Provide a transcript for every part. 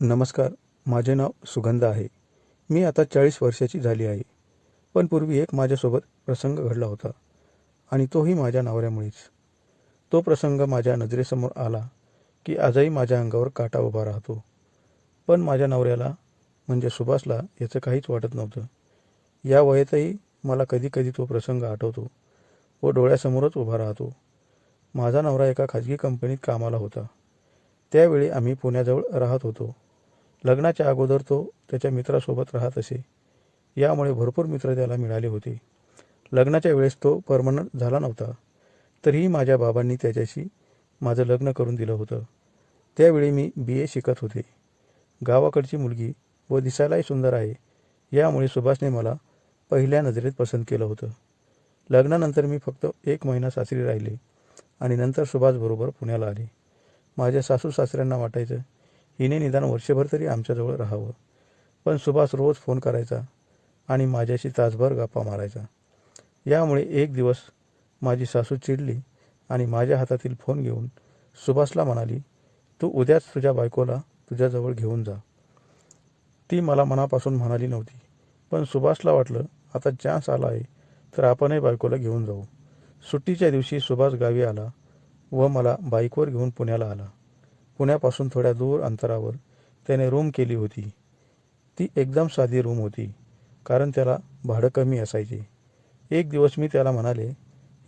नमस्कार माझे नाव सुगंध आहे. मी आता चाळीस वर्षाची झाली आहे. पण पूर्वी एक माझ्यासोबत प्रसंग घडला होता आणि तोही माझ्या नवऱ्यामुळेच. तो प्रसंग माझ्या नजरेसमोर आला की आजही माझ्या अंगावर काटा उभा राहतो. पण माझ्या नवऱ्याला म्हणजे सुभाषला याचं काहीच वाटत नव्हतं. या वयातही मला कधी कधी तो प्रसंग आठवतो व डोळ्यासमोरच उभा राहतो. माझा नवरा एका खाजगी कंपनीत कामाला होता. त्यावेळी आम्ही पुण्याजवळ राहत होतो. लग्नाच्या अगोदर तो त्याच्या मित्रासोबत राहत असे. यामुळे भरपूर मित्र त्याला मिळाले होते. लग्नाच्या वेळेस तो परमनंट झाला नव्हता. तरीही माझ्या बाबांनी त्याच्याशी माझं लग्न करून दिलं होतं. त्यावेळी मी बी ए शिकत होते. गावाकडची मुलगी व दिसायलाही सुंदर आहे. यामुळे सुभाषने मला पहिल्या नजरेत पसंत केलं होतं. लग्नानंतर मी फक्त एक महिना सासरी राहिले आणि नंतर सुभाषबरोबर पुण्याला आले. माझ्या सासू सासऱ्यांना वाटायचं हिने निदान वर्षभर तरी आमच्याजवळ राहावं. पण सुभाष रोज फोन करायचा आणि माझ्याशी तासभर गप्पा मारायचा. यामुळे एक दिवस माझी सासू चिडली आणि माझ्या हातातील फोन घेऊन सुभाषला म्हणाली तू उद्याच तुझ्या बायकोला तुझ्याजवळ घेऊन जा. ती मला मनापासून म्हणाली नव्हती पण सुभाषला वाटलं आता चान्स आला आहे तर आपणही बायकोला घेऊन जाऊ. सुट्टीच्या दिवशी सुभाष गावी आला व मला बाईकवर घेऊन पुण्याला आला. पुण्यापासून थोड्या दूर अंतरावर त्याने रूम केली होती. ती एकदम साधी रूम होती कारण त्याला भाडं कमी असायचे. एक दिवस मी त्याला म्हणाले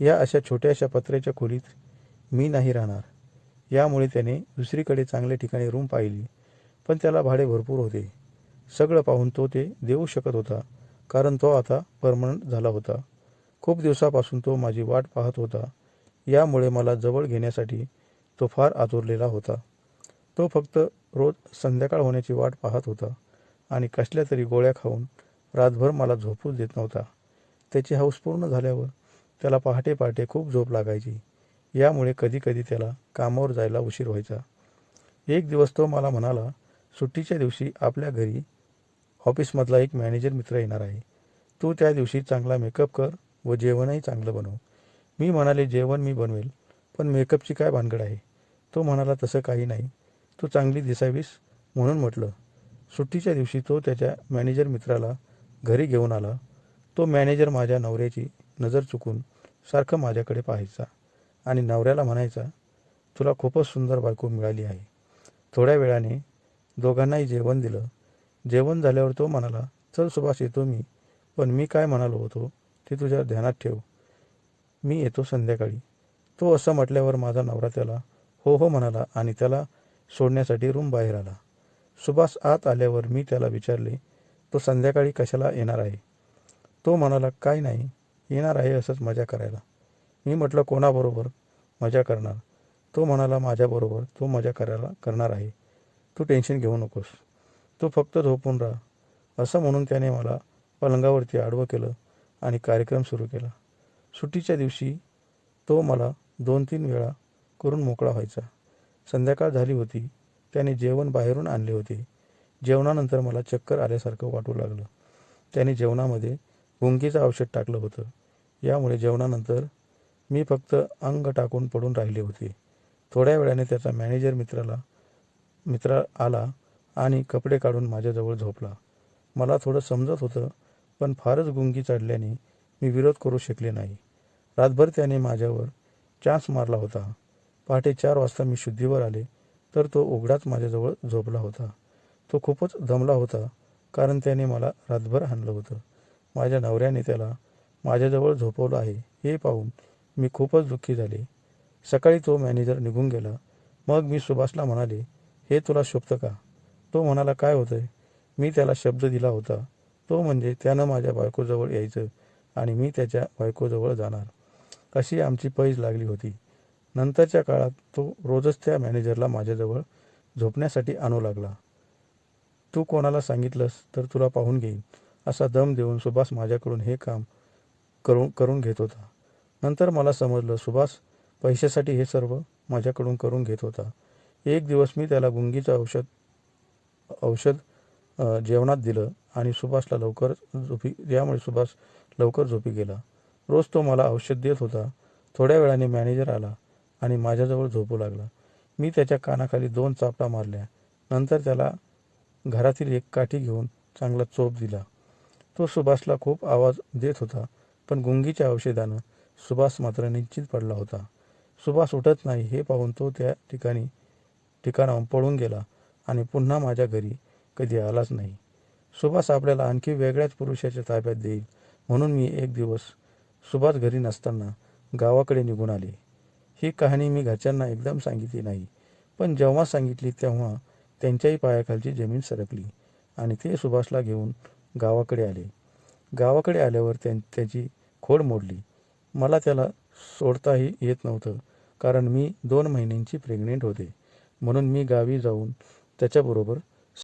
या अशा छोट्याशा पत्र्याच्या खोलीत मी नाही राहणार. यामुळे त्याने दुसरीकडे चांगल्या ठिकाणी रूम पाहिली पण त्याला भाडे भरपूर होते. सगळं पाहून तो ते देऊ शकत होता कारण तो आता परमनंट झाला होता. खूप दिवसापासून तो माझी वाट पाहत होता. यामुळे मला जवळ घेण्यासाठी तो फार आतुरलेला होता. तो फक्त रोज संध्याकाळ होण्याची वाट पाहत होता आणि कसल्या तरी गोळ्या खाऊन रातभर मला झोपूच देत नव्हता. त्याची हौस पूर्ण झाल्यावर त्याला पहाटे पहाटे खूप झोप लागायची. यामुळे कधीकधी त्याला कामावर जायला उशीर व्हायचा. एक दिवस तो मला म्हणाला सुट्टीच्या दिवशी आपल्या घरी ऑफिसमधला एक मॅनेजर मित्र येणार आहे. तू त्या दिवशी चांगला मेकअप कर व जेवणही चांगलं बनव. मी म्हणाले जेवण मी बनवेल पण मेकअपची काय भानगड आहे? तो म्हणाला तसं काही नाही. तू चांगली दिसावीस म्हणून म्हटलं. सुट्टीच्या दिवशी तो त्याच्या मॅनेजर मित्राला घरी घेऊन आला. तो मॅनेजर माझ्या नवऱ्याची नजर चुकून सारखं माझ्याकडे पाहायचा आणि नवऱ्याला म्हणायचा तुला खूपच सुंदर बायको मिळाली आहे. थोड्या वेळाने दोघांनाही जेवण दिलं. जेवण झाल्यावर तो म्हणाला चल सुभाष येतो मी. पण मी काय म्हणालो होतो ते तुझ्या ध्यानात ठेव. मी येतो संध्याकाळी. तो असं म्हटल्यावर माझा नवरा त्याला हो हो म्हणाला आणि त्याला सोडण्यासाठी रूम बाहेर आला. सुभाष आत आल्यावर मी त्याला विचारले तो संध्याकाळी कशाला येणार आहे? तो म्हणाला काय नाही येणार आहे असंच मजा करायला. मी म्हटलं कोणाबरोबर? मजा करणार. तो म्हणाला माझ्याबरोबर तो मजा करायला करणार आहे. तू टेन्शन घेऊ नकोस. तू फक्त झोपून राहा. असं म्हणून त्याने मला पलंगावरती आडवं केलं आणि कार्यक्रम सुरू केला. सुट्टीच्या दिवशी तो मला दोन तीन वेळा करून मोकळा व्हायचा. संध्याकाळ झाली होती. त्याने जेवण बाहेरून आणले होते. जेवणानंतर मला चक्कर आल्यासारखं वाटू लागलं. त्याने जेवणामध्ये गुंगीचं औषध टाकलं होतं. यामुळे जेवणानंतर मी फक्त अंग टाकून पडून राहिले होते. थोड्या वेळाने त्याचा मॅनेजर मित्राला मित्र आला आणि कपडे काढून माझ्याजवळ झोपला. मला थोडं समजत होतं पण फारच गुंगी चढल्याने मी विरोध करू शकले नाही. रातभर त्याने माझ्यावर चान्स मारला होता. पहाटे चार वाजता मी शुद्धीवर आले तर तो उघडाच माझ्याजवळ झोपला होता. तो खूपच दमला होता कारण त्याने मला रातभर हाणलं होतं. माझ्या नवऱ्याने त्याला माझ्याजवळ झोपवलं आहे हे पाहून मी खूपच दुःखी झाले. सकाळी तो मॅनेजर निघून गेला. मग मी सुभाषला म्हणाले हे तुला शोभतं का? तो म्हणाला काय होतंय? मी त्याला शब्द दिला होता. तो म्हणजे त्यानं माझ्या बायकोजवळ यायचं आणि मी त्याच्या बायकोजवळ जाणार. अशी आमची पैज लागली होती. नंतरच्या काळात तो रोजच त्या मॅनेजरला माझ्याजवळ झोपण्यासाठी आणू लागला. तू कोणाला सांगितलंस तर तुला पाहून घेईन असा दम देऊन सुभाष माझ्याकडून हे काम करून करून घेत होता. नंतर मला समजलं सुभाष पैशासाठी हे सर्व माझ्याकडून करून घेत होता. एक दिवस मी त्याला गुंगीचं औषध औषध जेवणात दिलं आणि सुभाषला लवकर झोपी यामुळे सुभाष लवकर झोपी गेला. रोज तो मला औषध देत होता. थोड्या वेळाने मॅनेजर आला. आणि माझ्याजवळ झोपू लागला. मी त्याच्या कानाखाली दोन चापटा मारल्या. नंतर त्याला घरातील एक काठी घेऊन चांगला चोप दिला. तो सुभाषला खूप आवाज देत होता पण गुंगीच्या औषधानं सुभाष मात्र निश्चित पडला होता. सुभाष उठत नाही हे पाहून तो त्या ठिकाणी ठिकाणाहून पळून गेला आणि पुन्हा माझ्या घरी कधी आलाच नाही. सुभाष आपल्याला आणखी वेगळ्याच पुरुषाच्या ताब्यात देईल म्हणून मी एक दिवस सुभाष घरी नसताना गावाकडे निघून आले. ही कहाणी मी घरच्यांना एकदम सांगितली नाही. पण जेव्हा सांगितली तेव्हा त्यांच्याही पायाखालची जमीन सरकली आणि ते सुभाषला घेऊन गावाकडे आले. गावाकडे आल्यावर त्यां त्याची खोड मोडली. मला त्याला सोडताही येत नव्हतं कारण मी दोन महिन्यांची प्रेग्नेंट होते. म्हणून मी गावी जाऊन त्याच्याबरोबर